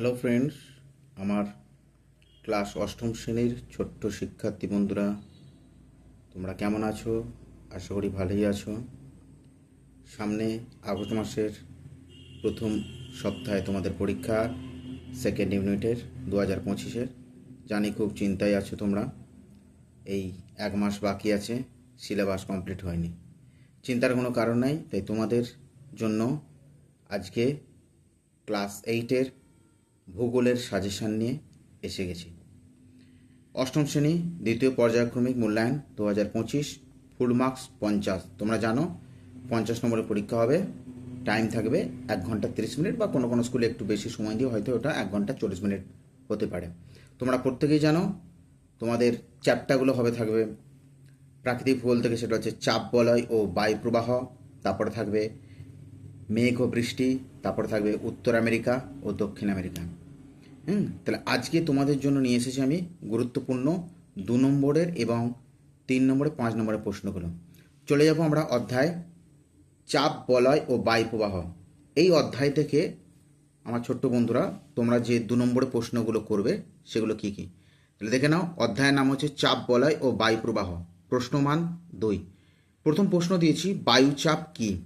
Hello friends আমার class অষ্টম শ্রেণির ছোট্ট শিক্ষার্থী বন্ধুরা, তোমরা কেমন আছো? আশা করি ভালোই আছো। সামনে আগস্ট মাসের প্রথম সপ্তাহে তোমাদের পরীক্ষা সেকেন্ড ইউনিটের দু হাজার পঁচিশের। জানি খুব চিন্তায় আছো তোমরা। এই এক মাস বাকি আছে সিলেবাস কমপ্লিট হয়নি। চিন্তার কোনো কারণ নাই, তাই তোমাদের জন্য আজকে ক্লাস এইটের ভূগোলের সাজেশান নিয়ে এসে গেছি। অষ্টম শ্রেণি, দ্বিতীয় পর্যায়ক্রমিক মূল্যায়ন দু হাজার পঁচিশ ফুল মার্কস পঞ্চাশ। তোমরা জানো, পঞ্চাশ নম্বরের পরীক্ষা হবে। টাইম থাকবে এক ঘণ্টা তিরিশ মিনিট বা কোনো কোনো স্কুলে একটু বেশি সময় দিয়ে হয়তো ওটা এক ঘণ্টা চল্লিশ মিনিট হতে পারে। তোমরা প্রত্যেকেই জানো, তোমাদের চ্যাপ্টারগুলো হবে থাকবে। প্রাকৃতিক ভূগোল থেকে সেটা হচ্ছে চাপ বলয় ও বায়ু প্রবাহ, তারপরে থাকবে মেঘ ও বৃষ্টি, তারপরে থাকবে উত্তর আমেরিকা ও দক্ষিণ আমেরিকা। হুম, তাহলে আজকে তোমাদের জন্য নিয়ে এসেছি আমি গুরুত্বপূর্ণ দু নম্বরের এবং তিন নম্বরের পাঁচ নম্বরের প্রশ্নগুলো। চলে যাব আমরা অধ্যায় চাপ, বলয় ও বায়ু প্রবাহ। এই অধ্যায় থেকে আমার ছোট্ট বন্ধুরা, তোমরা যে দু নম্বরের প্রশ্নগুলো করবে, সেগুলো কি কি? তাহলে দেখে নাও, অধ্যায়ের নাম হচ্ছে চাপ, বলয় ও বায়ু প্রবাহ। প্রশ্নমান দুই। প্রথম প্রশ্ন দিয়েছি বায়ুচাপ কী?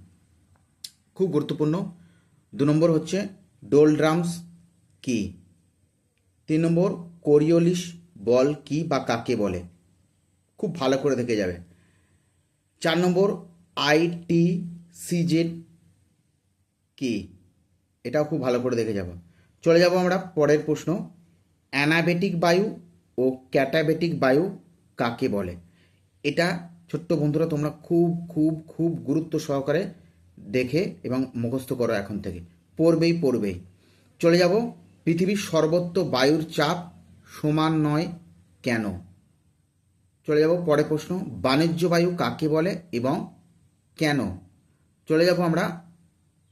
খুব গুরুত্বপূর্ণ। দু নম্বর হচ্ছে, ডোলড্রামস কি? তিন নম্বর, কোরিওলিস বল কি বা কাকে বলে? খুব ভালো করে দেখে যাবে। চার নম্বর আইটি সিজেড কি? এটাও খুব ভালো করে দেখে যাব। চলে যাব আমরা পরের প্রশ্ন। অ্যানাবেটিক বায়ু ও ক্যাটাবেটিক বায়ু কাকে বলে? এটা ছোট্ট বন্ধুরা তোমরা খুব খুব খুব গুরুত্ব সহকারে দেখে এবং মুখস্থ করো এখন থেকে। পড়বেই পড়বেই। চলে যাব পৃথিবীর সর্বত্র বায়ুর চাপ সমান নয় কেন? চলে যাব পরে প্রশ্ন, বাণিজ্য বায়ু কাকে বলে এবং কেন? চলে যাব আমরা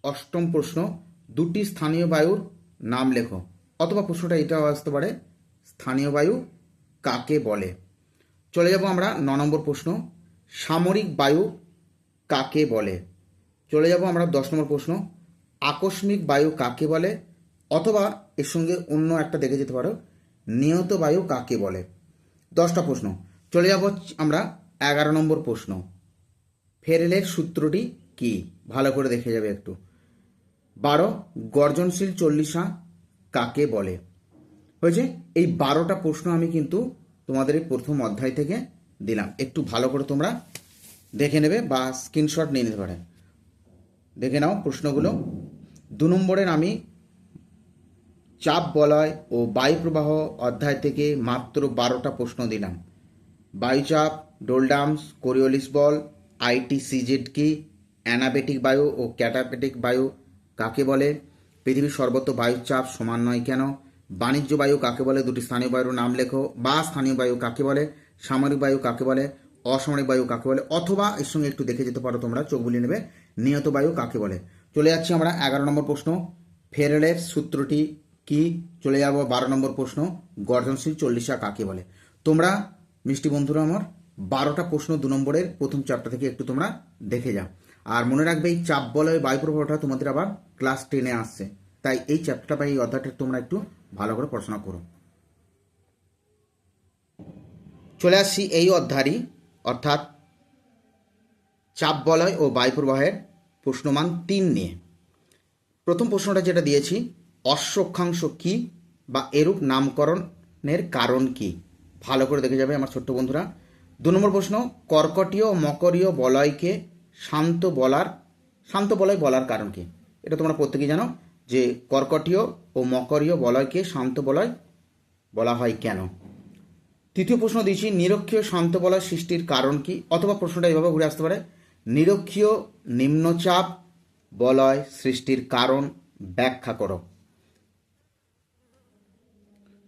অষ্টম প্রশ্ন, দুটি স্থানীয় বায়ুর নাম লেখো। অথবা প্রশ্নটা এটাও আসতে পারে, স্থানীয় বায়ু কাকে বলে? চলে যাব আমরা ন নম্বর প্রশ্ন, সামরিক বায়ু কাকে বলে? চলে যাব আমরা দশ নম্বর প্রশ্ন, আকস্মিক বায়ু কাকে বলে? অথবা এর সঙ্গে অন্য একটা দেখে যেতে পারো। নিহত বায়ু কাকে বলে? দশটা প্রশ্ন। চলে যাব আমরা এগারো নম্বর প্রশ্ন। ফেরেলের সূত্রটি কি? ভালো করে দেখে যাবে একটু। বারো, গর্জনশীল চল্লিশা কাকে বলে? হয়েছে, এই বারোটা প্রশ্ন আমি কিন্তু তোমাদের এই প্রথম অধ্যায় থেকে দিলাম। একটু ভালো করে তোমরা দেখে নেবে বা স্ক্রিনশট নিয়ে নিতে পারে। দেখে নাও প্রশ্নগুলো। দু নম্বরের আমি চাপ বলয় ও বায়ু প্রবাহ অধ্যায় থেকে মাত্র বারোটা প্রশ্ন দিলাম। বায়ুচাপ, ডোলডামস, কোরিওলিস বল আইটি সিজেড কি, অ্যানাবেটিক বায়ু ও ক্যাটাবেটিক বায়ু কাকে বলে? পৃথিবীর সর্বত্র বায়ুর চাপ সমান নয় কেন? বাণিজ্য বায়ু কাকে বলে? দুটি স্থানীয় বায়ুর নাম লেখো। বা স্থানীয় বায়ু কাকে বলে? সামরিক বায়ু কাকে বলে? অসামরিক বায়ু কাকে বলে? অথবা এর সঙ্গে একটু দেখে যেতে পারো তোমরা চোখ বুলিয়ে নেবে। নিহত বায়ু কাকে বলে? চলে যাচ্ছি আমরা এগারো নম্বর প্রশ্ন। ফেরেলের সূত্রটি কি? চলে যাব বারো নম্বর প্রশ্ন। গর্জনশীল চল্লিশা কাকে বলে? তোমরা, মিষ্টি বন্ধুরা আমার, বারোটা প্রশ্ন দু নম্বরের প্রথম চ্যাপ্টার থেকে একটু তোমরা দেখে যাও। আর মনে রাখবে, এই চাপ বলয় বায়ু প্রবাহটা তোমাদের আবার ক্লাস টেনে আসছে। তাই এই চ্যাপ্টারটা বা এই অধ্যায়টা তোমরা একটু ভালো করে পড়াশোনা করো। চলে আসছি এই অধ্যায়ই, অর্থাৎ চাপ বলয় ও বায়ু প্রবাহের প্রশ্নমান তিন নিয়ে। প্রথম প্রশ্নটা যেটা দিয়েছি অশ্বক্ষাংশ কি বা এরূপ নামকরণের কারণ কি? ভালো করে দেখে যাবে আমার ছোট্ট বন্ধুরা। দু নম্বর প্রশ্ন, কর্কটীয় মকরীয় বলয়কে শান্ত বলার, শান্ত বলয় বলার কারণ কি? এটা তোমরা প্রত্যেকেই জানো যে কর্কটীয় ও মকরীয় বলয়কে শান্ত বলয় বলা হয় কেন? তৃতীয় প্রশ্ন দিয়েছি, নিরক্ষীয় শান্ত বলয় সৃষ্টির কারণ কি? অথবা প্রশ্নটা এভাবে ঘুরে আসতে পারে। নিরক্ষীয় নিম্নচাপ বলয় সৃষ্টির কারণ ব্যাখ্যা করো।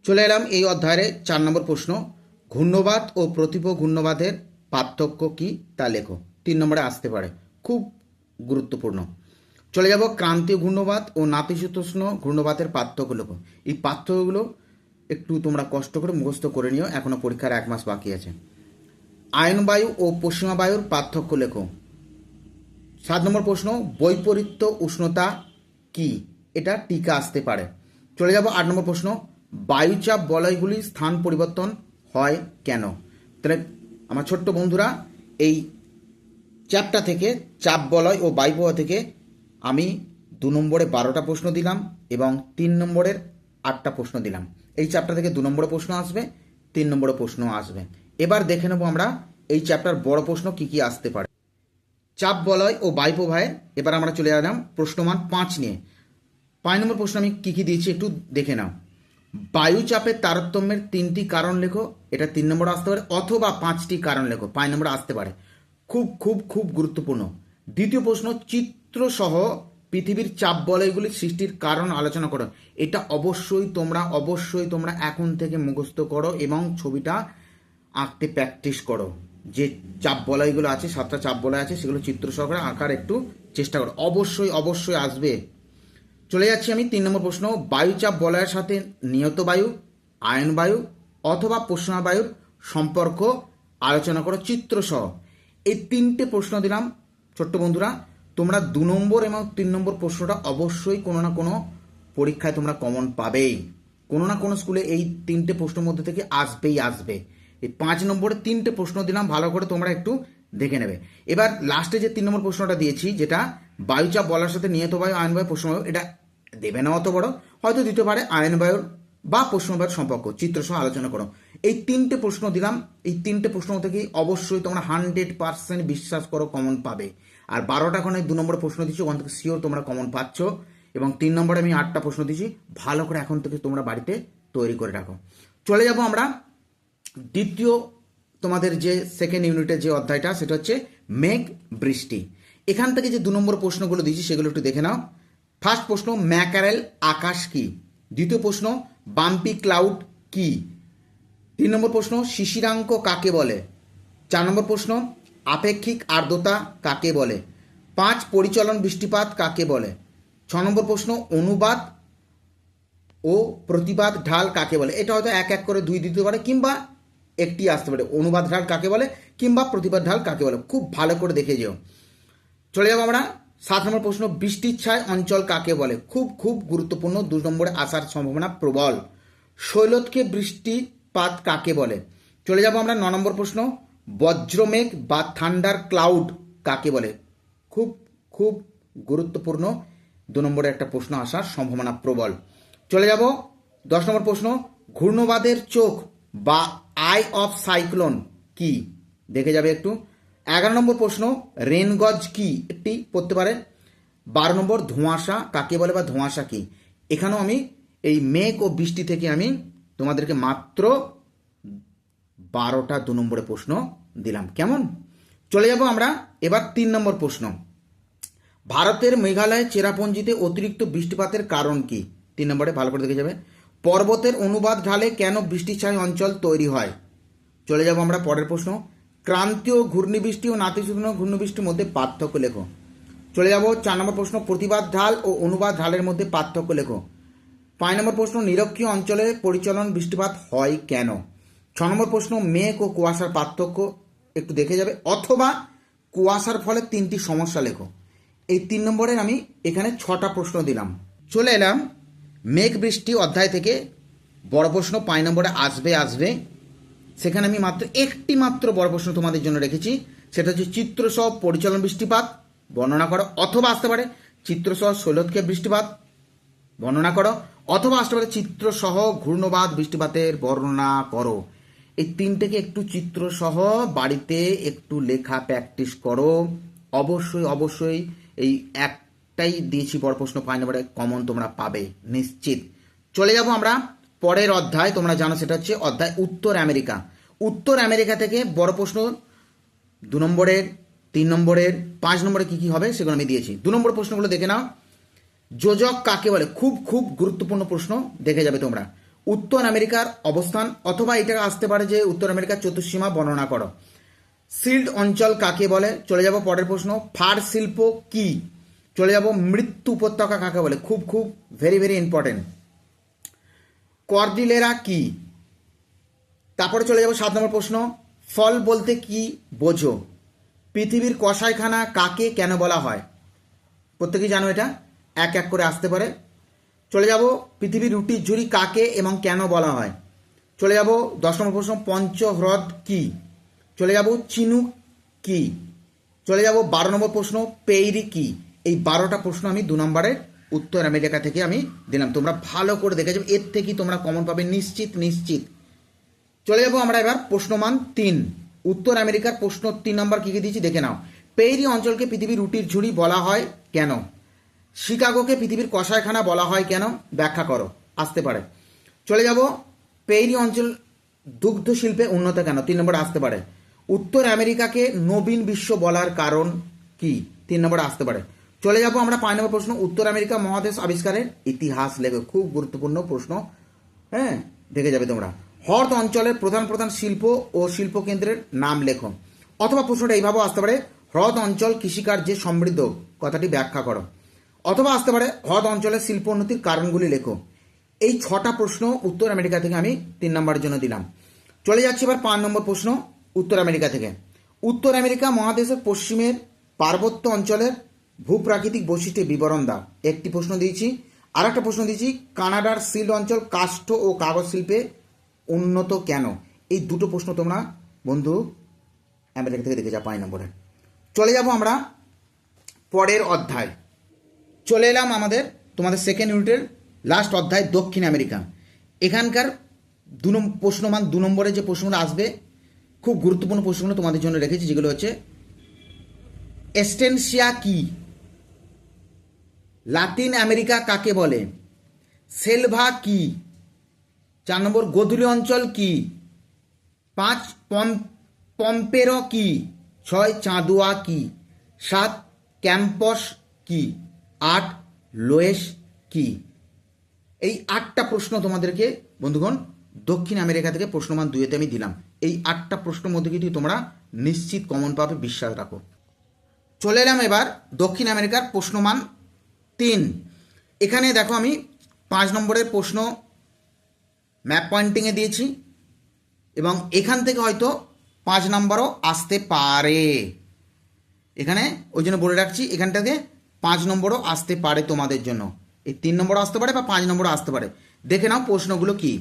চলে এলাম এই অধ্যায়ে চার নম্বর প্রশ্ন, ঘূর্ণবাদ ও প্রতিপ ঘূর্ণবাদের পার্থক্য কি তা লেখো। তিন নম্বরে আসতে পারে, খুব গুরুত্বপূর্ণ। চলে যাব ক্রান্তীয় ঘূর্ণবাদ ও নাতিশীতোষ্ণ ঘূর্ণবাদের পার্থক্য লেখো। এই পার্থক্যগুলো একটু তোমরা কষ্ট করে মুখস্থ করে নিও, এখনও পরীক্ষার এক মাস বাকি আছে। আয়নবায়ু ও পশ্চিমা বায়ুর পার্থক্য লেখো। সাত নম্বর প্রশ্ন, বৈপরীত্য উষ্ণতা কি? এটা টিকা আসতে পারে। চলে যাব আট নম্বর প্রশ্ন বায়ুচাপ বলয়গুলি স্থান পরিবর্তন হয় কেন? তাহলে আমার ছোট্ট বন্ধুরা, এই চ্যাপ্টার থেকে চাপ বলয় ও বায়ুপ্রবাহ থেকে আমি দু নম্বরে বারোটা প্রশ্ন দিলাম এবং তিন নম্বরের আটটা প্রশ্ন দিলাম। এই চ্যাপ্টার থেকে দু নম্বরে প্রশ্ন আসবে, তিন নম্বরে প্রশ্ন আসবে। এবার দেখে নেব আমরা এই চ্যাপ্টার বড় প্রশ্ন কি কি আসতে পারে। চাপ বলয় ও বায়ুপ্রবাহের, এবার আমরা চলে এলাম প্রশ্নমান পাঁচ নিয়ে। পাঁচ নম্বর প্রশ্ন আমি কী কী দিয়েছি একটু দেখে নাও। বায়ুচাপের তারতম্যের তিনটি কারণ লেখো, এটা তিন নম্বরে আসতে পারে, অথবা পাঁচটি কারণ লেখো, পাঁচ নম্বরে আসতে পারে। খুব খুব খুব গুরুত্বপূর্ণ। দ্বিতীয় প্রশ্ন, চিত্রসহ পৃথিবীর চাপ বলয়গুলির সৃষ্টির কারণ আলোচনা করো। এটা অবশ্যই তোমরা অবশ্যই তোমরা এখন থেকে মুখস্থ করো এবং ছবিটা আঁকতে প্র্যাকটিস করো। যে চাপ বলয়গুলো আছে, সাতটা চাপ বলয় আছে, সেগুলো চিত্র সহকারে আঁকার একটু চেষ্টা করো। অবশ্যই অবশ্যই আসবে। চলে যাচ্ছি আমি তিন নম্বর প্রশ্ন, বায়ুচাপ বলয়ের সাথে নিয়ত বায়ু, আয়ন বায়ু অথবা বায়ুর সম্পর্ক আলোচনা করো চিত্রসহ এই তিনটে প্রশ্ন দিলাম, ছোট্ট বন্ধুরা, তোমরা দু নম্বর এবং তিন নম্বর প্রশ্নটা অবশ্যই কোনো না কোনো পরীক্ষায় তোমরা কমন পাবেই। কোনো না কোনো স্কুলে এই তিনটে প্রশ্নের মধ্যে থেকে আসবেই আসবে। এই পাঁচ নম্বরে তিনটে প্রশ্ন দিলাম, ভালো করে তোমরা একটু দেখে নেবে। এবার লাস্টে যে তিন নম্বর প্রশ্নটা দিয়েছি, যেটা বায়ুচাপ বলার সাথে নিয়ত বায়ু, আয়ন বায়ু প্রশ্ন বায়ু, এটা দেবে না অত বড়। হয়তো দিতে পারে আয়ন বায়ুর বা প্রশ্ন বায়ুর সম্পর্ক। চিত্র সহ আলোচনা করো। এই তিনটে প্রশ্ন দিলাম। এই তিনটে প্রশ্ন থেকে অবশ্যই তোমরা হান্ড্রেড পার্সেন্ট বিশ্বাস করো কমন পাবে। আর বারোটা খনে দু নম্বর প্রশ্ন দিচ্ছি, ওখান থেকে শিওর তোমরা কমন পাচ্ছ। এবং তিন নম্বরে আমি আটটা প্রশ্ন দিচ্ছি। ভালো করে এখন থেকে তোমরা বাড়িতে তৈরি করে রাখো। চলে যাব আমরা দ্বিতীয় তোমাদের যে সেকেন্ড ইউনিটের যে অধ্যায়টা, সেটা হচ্ছে মেঘ বৃষ্টি। এখান থেকে যে দু নম্বর প্রশ্নগুলো দিয়েছি, সেগুলো একটু দেখে নাও। ফার্স্ট প্রশ্ন, ম্যাকারেল আকাশ কি? দ্বিতীয় প্রশ্ন, বাম্পি ক্লাউড কি? তিন নম্বর প্রশ্ন, শিশিরাঙ্ক কাকে বলে? চার নম্বর প্রশ্ন, আপেক্ষিক আর্দ্রতা কাকে বলে? পাঁচ, পরিচলন বৃষ্টিপাত কাকে বলে? ছ নম্বর প্রশ্ন, অনুবাদ ও প্রতিবাদ ঢাল কাকে বলে? এটা হয়তো এক এক করে দুই দিতে পারে, কিংবা একটি আসতে পারে। অনুবাদ ঢাল কাকে বলে, কিংবা প্রতিবাদ ঢাল কাকে বলে? খুব ভালো করে দেখে যেও। চলে যাব আমরা। সাত নম্বর প্রশ্ন বৃষ্টির ছায় অঞ্চল কাকে বলে? খুব খুব গুরুত্বপূর্ণ, দু নম্বরে আসার সম্ভাবনা প্রবল। শৈলতকে বৃষ্টিপাত কাকে বলে? চলে যাব আমরা ন নম্বর প্রশ্ন, বজ্রমেঘ বা থান্ডার ক্লাউড কাকে বলে? খুব খুব গুরুত্বপূর্ণ, দু নম্বরে একটা প্রশ্ন আসার সম্ভাবনা প্রবল। চলে যাব দশ নম্বর প্রশ্ন, ঘূর্ণবাদের চোখ বা আই অফ সাইক্লোন কি? দেখে যাবে একটু। এগারো নম্বর প্রশ্ন, রেনগজ কি? একটি পড়তে পারে বারো নম্বর, ধোঁয়াশা কাকে বলে বা ধোঁয়াশা কি? এখানেও আমি এই মেঘ ও বৃষ্টি থেকে আমি তোমাদেরকে মাত্র বারোটা দু নম্বরে প্রশ্ন দিলাম। কেমন? চলে যাব আমরা এবার তিন নম্বর প্রশ্ন। ভারতের মেঘালয় চেরাপুঞ্জিতে অতিরিক্ত বৃষ্টিপাতের কারণ কি? তিন নম্বরে ভালো করে দেখে যাবে। পর্বতের অনুবাদ ঢালে কেন বৃষ্টিছায় অঞ্চল তৈরি হয়? চলে যাব আমরা পরের প্রশ্ন। ক্রান্তীয় ঘূর্ণিবৃষ্টি ও নাতিশীতোষ্ণ ঘূর্ণিবৃষ্টির মধ্যে পার্থক্য লেখো। চলে যাব চার নম্বর প্রশ্ন, প্রতিবাদ ঢাল ও অনুবাদ ঢালের মধ্যে পার্থক্য লেখো। পাঁচ নম্বর প্রশ্ন, নিরক্ষীয় অঞ্চলে পরিচালন বৃষ্টিপাত হয় কেন? ছ নম্বর প্রশ্ন, মেঘ ও কুয়াশার পার্থক্য একটু দেখে যাবে। অথবা কুয়াশার ফলে তিনটি সমস্যা লেখো। এই তিন নম্বরের আমি এখানে ছটা প্রশ্ন দিলাম। চলে এলাম মেঘ বৃষ্টি অধ্যায় থেকে। বড় প্রশ্ন, পাঁচ নম্বরে আসবে আসবে। সেখানে আমি মাত্র একটি মাত্র বড় প্রশ্ন তোমাদের জন্য রেখেছি। সেটা হচ্ছে চিত্রসহ পরিচালন বৃষ্টিপাত, বর্ণনা করো, অথবা আসতে পারে চিত্রসহ শৈলতকে বৃষ্টিপাত, বর্ণনা করো, অথবা আসতে পারে চিত্রসহ ঘূর্ণবাদ বৃষ্টিপাতের বর্ণনা করো। এই তিনটেকে একটু চিত্রসহ বাড়িতে একটু লেখা প্র্যাকটিস করো। অবশ্যই অবশ্যই এই একটাই দিয়েছি বড় প্রশ্ন নম্বরে কমন তোমরা পাবে, নিশ্চিত। চলে যাব আমরা পরের অধ্যায়, তোমরা জানো সেটা হচ্ছে অধ্যায় উত্তর আমেরিকা। উত্তর আমেরিকা থেকে বড় প্রশ্ন, দু নম্বরের, তিন নম্বরের, পাঁচ নম্বরে কি কি হবে সেগুলো আমি দিয়েছি। দু নম্বর প্রশ্নগুলো দেখে নাও। যোজক কাকে বলে? খুব খুব গুরুত্বপূর্ণ প্রশ্ন, দেখে যাবে তোমরা। উত্তর আমেরিকার অবস্থান, অথবা এটা আসতে পারে যে উত্তর আমেরিকার চতুর্সীমা বর্ণনা করো। সিল্ড অঞ্চল কাকে বলে? চলে যাব পরের প্রশ্ন। ফার শিল্প কি? চলে যাব মৃত্যু উপত্যকা কাকে বলে? খুব খুব ভেরি ভেরি ইম্পর্টেন্ট কর্ডিলেরা কি? তারপরে চলে যাব সাত নম্বর প্রশ্ন, ফল বলতে কি বোঝো? পৃথিবীর কষাইখানা কাকে কেন বলা হয়? প্রত্যেকেই জানো এটা, এক এক করে আসতে পারে। চলে যাব, পৃথিবীর রুটির ঝুড়ি কাকে এবং কেন বলা হয়? চলে যাব, দশ নম্বর প্রশ্ন, পঞ্চহ্রদ কি? চলে যাব, চিনুক কি? চলে যাব, বারো নম্বর প্রশ্ন, পেইরি কি? এই বারোটা প্রশ্ন আমি দু নম্বরের উত্তর আমেরিকা থেকে আমি দিলাম। তোমরা ভালো করে দেখে যাবে, এর থেকেই তোমরা কমন পাবে নিশ্চিত নিশ্চিত। চলে যাব আমরা এবার প্রশ্নমান তিন। উত্তর আমেরিকার প্রশ্ন তিন নম্বর কী কী দিয়েছি দেখে নাও। পেইরি অঞ্চলকে পৃথিবীর রুটির ঝুড়ি বলা হয় কেন? শিকাগোকে পৃথিবীর কষায়খানা বলা হয় কেন? ব্যাখ্যা করো, আসতে পারে। চলে যাব, পেইরি অঞ্চল দুগ্ধ শিল্পে উন্নত কেন? তিন নম্বর আসতে পারে। উত্তর আমেরিকাকে নবীন বিশ্ব বলার কারণ কি? তিন নম্বরে আসতে পারে। চলে যাব আমরা পাঁচ নম্বর প্রশ্ন, উত্তর আমেরিকা মহাদেশ আবিষ্কারের ইতিহাস লেখো, খুব গুরুত্বপূর্ণ প্রশ্ন। হ্যাঁ দেখে যাবে তোমরা। হ্রদ অঞ্চলের প্রধান প্রধান শিল্প ও শিল্প কেন্দ্রের নাম লেখো। অথবা প্রশ্নটা এইভাবেও আসতে পারে হ্রদ অঞ্চল কৃষিকার্যে সমৃদ্ধ, কথাটি ব্যাখ্যা করো। অথবা আসতে পারে হ্রদ অঞ্চলের শিল্প উন্নতির কারণগুলি লেখো। এই ছটা প্রশ্ন উত্তর আমেরিকা থেকে আমি তিন নম্বরের জন্য দিলাম। চলে যাচ্ছি এবার পাঁচ নম্বর প্রশ্ন, উত্তর আমেরিকা থেকে। উত্তর আমেরিকা মহাদেশের পশ্চিমের পার্বত্য অঞ্চলের ভূপ্রাকৃতিক বৈশিষ্ট্যের বিবরণ দাও। একটি প্রশ্ন দিয়েছি আর একটা প্রশ্ন দিয়েছি, কানাডার সিল্ড অঞ্চল কাষ্ঠ ও কাগজ শিল্পে উন্নত কেন? এই দুটো প্রশ্ন তোমরা, বন্ধু আমেরিকা থেকে দেখে যা পাঁচ নম্বরে। চলে যাব আমরা পরের অধ্যায়। চলে এলাম আমাদের, তোমাদের সেকেন্ড ইউনিটের লাস্ট অধ্যায়, দক্ষিণ আমেরিকা। এখানকার দু প্রশ্নমান দু নম্বরে যে প্রশ্নগুলো আসবে, খুব গুরুত্বপূর্ণ প্রশ্নগুলো তোমাদের জন্য রেখেছি, যেগুলো হচ্ছে, এস্টেনশিয়া কি? লাতিন আমেরিকা কাকে বলে? সেলভা কি? চার নম্বর গোধূলি অঞ্চল কি? পাঁচ, পম, পম্পেরো কি? ছয়, চাঁদুয়া কি? সাত, ক্যাম্পস কি? আট লোয়েস কি? এই আটটা প্রশ্ন তোমাদেরকে, বন্ধুগণ, দক্ষিণ আমেরিকা থেকে প্রশ্নমান দুয়েতে আমি দিলাম। এই আটটা প্রশ্নের মধ্যে কিন্তু তোমরা নিশ্চিত কমন পাবে বিশ্বাস রাখো। চলে এলাম এবার দক্ষিণ আমেরিকার প্রশ্নমান তিন। এখানে দেখো আমি পাঁচ নম্বরের প্রশ্ন ম্যাপ পয়েন্টিংয়ে দিয়েছি এবং এখান থেকে হয়তো পাঁচ নম্বরও আসতে পারে। এখানে ওই জন্য বলে রাখছি এখানটাতে পাঁচ নম্বরও আসতে পারে তোমাদের জন্য। এই তিন নম্বরও আসতে পারে বা পাঁচ নম্বরও আসতে পারে। দেখে নাও প্রশ্নগুলো কি?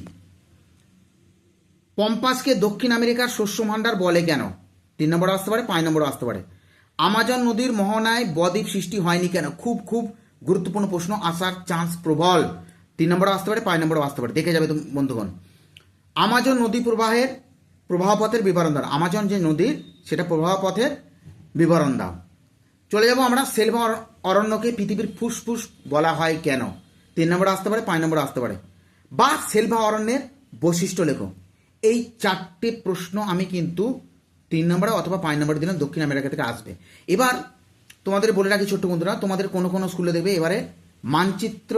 পম্পাসকে দক্ষিণ আমেরিকার শস্য ভাণ্ডার বলে কেন? তিন নম্বরও আসতে পারে, পাঁচ নম্বরও আসতে পারে। আমাজন নদীর মোহনায় বদ্বীপ সৃষ্টি হয়নি কেন? খুব খুব গুরুত্বপূর্ণ প্রশ্ন, আসার চান্স প্রবল। তিন নম্বরও আসতে পারে, পাঁচ নম্বরও আসতে পারে। দেখে যাবে বন্ধুগণ। আমাজন নদী প্রবাহের প্রবাহপথের বিবরণ দাও। আমাজন যে নদীর সেটা প্রবাহপথের বিবরণ দাও। চলে যাব আমরা সেলভা অর- অরণ্যকে পৃথিবীর ফুসফুস বলা হয় কেন? তিন নম্বর আসতে পারে, পাঁচ নম্বর আসতে পারে। বা সেলভা অরণ্যের বৈশিষ্ট্য লেখো। এই চারটে প্রশ্ন আমি কিন্তু তিন নম্বরে অথবা পাঁচ নম্বরে দিলাম, দক্ষিণ আমেরিকা থেকে আসবে। এবার তোমাদের বলে রাখি ছোট্ট বন্ধুরা, তোমাদের কোনো কোনো স্কুলে দেখবে এবারে মানচিত্র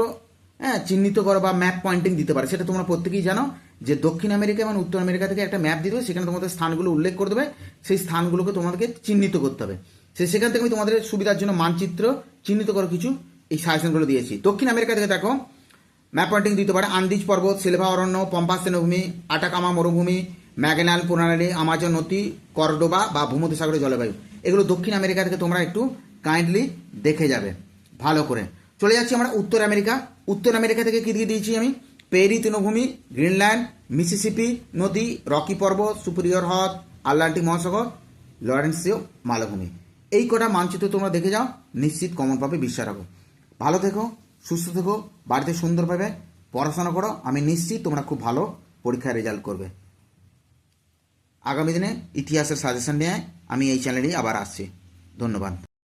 হ্যাঁ চিহ্নিত করো বা ম্যাপ পয়েন্টিং দিতে পারে। সেটা তোমরা প্রত্যেকেই জানো যে দক্ষিণ আমেরিকা এবং উত্তর আমেরিকা থেকে একটা ম্যাপ দিতে সেখানে তোমাদের স্থানগুলো উল্লেখ করে দেবে। সেই স্থানগুলোকে তোমাদেরকে চিহ্নিত করতে হবে। সে সেখান থেকে আমি তোমাদের সুবিধার জন্য মানচিত্র, চিহ্নিত করো কিছু, এই সাজেশনগুলো দিয়েছি। দক্ষিণ আমেরিকা থেকে দেখো ম্যাপ পয়েন্টিং দিতে পারে। আন্দিজ পর্বত, সিলভা অরণ্য, পম্পাস তৃণভূমি আটাকামা মরুভূমি, ম্যাগেনাল প্রণালী আমাজন নদী, কর্ডোবা বা ভূমধ্যসাগরের জলবায়ু। এগুলো দক্ষিণ আমেরিকা থেকে তোমরা একটু কাইন্ডলি দেখে যাবে। ভালো করে। চলে যাচ্ছি আমরা উত্তর আমেরিকা। উত্তর আমেরিকা থেকে কি দিয়ে দিয়েছি আমি? পেরি, তৃণভূমি, গ্রিনল্যান্ড, মিসিসিপি নদী, রকি পর্বত, সুপিরিয়র হ্রদ, আটলান্টিক মহাসাগর লরেন্সিও মালভূমি। এই কটা মানচিত্র তোমরা দেখে যাও, নিশ্চিত কমন পাবে বিশ্বাস রাখো। ভালো থেকো, সুস্থ থেকো, বাড়িতে সুন্দরভাবে পড়াশোনা করো, আমি নিশ্চিত তোমরা খুব ভালো পরীক্ষায় রেজাল্ট করবে। আগামী দিনে ইতিহাসের সাজেশন নিয়ে আমি এই চ্যানেলেই আবার আসছি। ধন্যবাদ।